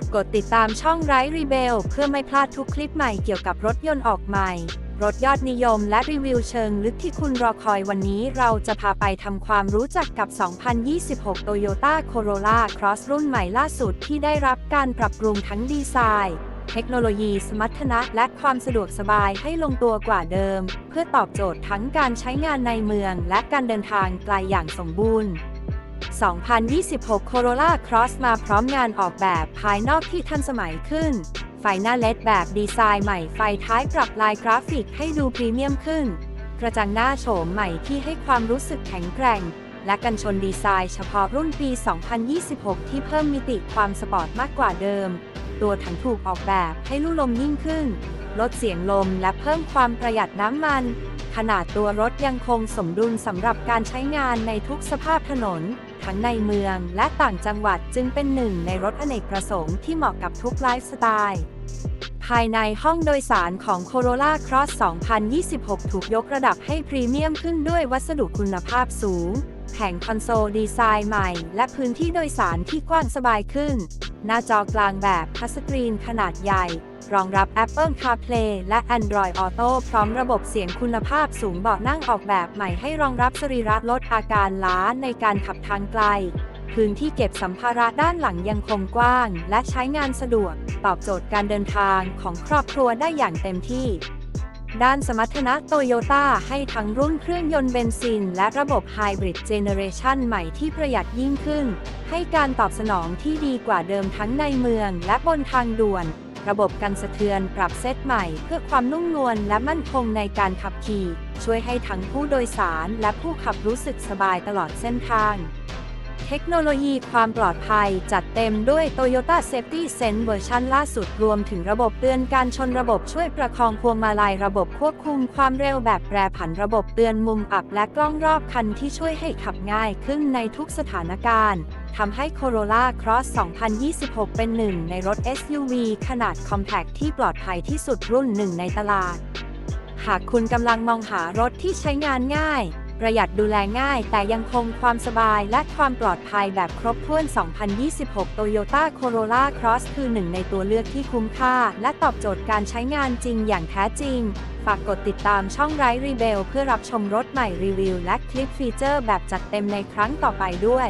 ดกดติดตามช่องไร้รีเบลเพื่อไม่พลาดทุกคลิปใหม่เกี่ยวกับรถยนต์ออกใหม่ รถยอดนิยมและรีวิวเชิงลึกที่คุณรอคอยวันนี้เราจะพาไปทำความรู้จักกับ 2026 Toyota Corolla Cross รุ่นใหม่ล่าสุดที่ได้รับการปรับปรุงทั้งดีไซน์เทคโนโลยีสมรรถนะและความสะดวกสบายให้ลงตัวกว่าเดิม เพื่อตอบโจทย์ทั้งการใช้งานในเมืองและการเดินทางไกลอย่างสมบูรณ์ 2026 Corolla Cross มาพร้อมงานออกแบบภายนอกที่ทันสมัยขึ้น ไฟหน้าเลดแบบดีไซน์ใหม่ ไฟท้ายปรับลายกราฟิกให้ดูพรีเมียมขึ้น กระจังหน้าโฉมใหม่ที่ให้ความรู้สึกแข็งแกร่ง และกันชนดีไซน์เฉพาะรุ่นปี 2026 ที่เพิ่มมิติความสปอร์ตมากกว่าเดิม ตัวถังถูกออกแบบให้ลู่ลมยิ่งขึ้น ลดเสียงลมและเพิ่มความประหยัดน้ำมัน ขนาดตัวรถยังคงสมดุลสำหรับการใช้งานในทุกสภาพถนน ทั้งในเมืองและต่างจังหวัดจึงเป็นหนึ่งในรถอเนกประสงค์ที่เหมาะกับทุกไลฟ์สไตล์ ภายในห้องโดยสารของ Corolla Cross 2026 ถูกยกระดับให้พรีเมียมขึ้นด้วยวัสดุคุณภาพสูง แผงคอนโซลดีไซน์ใหม่ และพื้นที่โดยสารที่กว้างสบายขึ้น หน้าจอกลางแบบทัชสกรีนขนาดใหญ่ รองรับ Apple CarPlay และ Android Auto พร้อมระบบเสียงคุณภาพสูงเบาะนั่งออกแบบใหม่ให้รองรับสรีระลดอาการล้าในการขับทางไกล พื้นที่เก็บสัมภาระด้านหลังยังคงกว้าง และใช้งานสะดวก ตอบโจทย์การเดินทางของครอบครัวได้อย่างเต็มที่ด้านสมรรถนะโตโยต้าให้ทั้งรุ่นเครื่องยนต์เบนซิน และระบบไฮบริดเจเนเรชันใหม่ที่ประหยัดยิ่งขึ้น ให้การตอบสนองที่ดีกว่าเดิมทั้งในเมืองและบนทางด่วน ระบบกันสะเทือนปรับเซตใหม่เพื่อความนุ่มนวลและมั่นคงในการขับขี่ ช่วยให้ทั้งผู้โดยสารและผู้ขับรู้สึกสบายตลอดเส้นทาง เทคโนโลยีความปลอดภัยจัดเต็มด้วย Toyota Safety Sense เวอร์ชันล่าสุดรวมถึงระบบเตือนการชนระบบช่วยประคองพวงมาลัยระบบควบคุมความเร็วแบบแปรผันระบบเตือนมุมอับและกล้องรอบคันที่ช่วยให้ขับง่ายขึ้นในทุกสถานการณ์ทำให้ Corolla Cross 2026 เป็นหนึ่งในรถ SUV ขนาด compact ที่ปลอดภัยที่สุดรุ่นหนึ่งในตลาด หากคุณกำลังมองหารถที่ใช้งานง่าย ประหยัดดูแลง่าย แต่ยังคงความสบายและความปลอดภัยแบบครบถ้วน 2026 Toyota Corolla Cross คือหนึ่งในตัวเลือกที่คุ้มค่า และตอบโจทย์การใช้งานจริงอย่างแท้จริง ฝากกดติดตามช่องไร้รีเบลเพื่อรับชมรถใหม่รีวิวและคลิปฟีเจอร์แบบจัดเต็มในครั้งต่อไปด้วย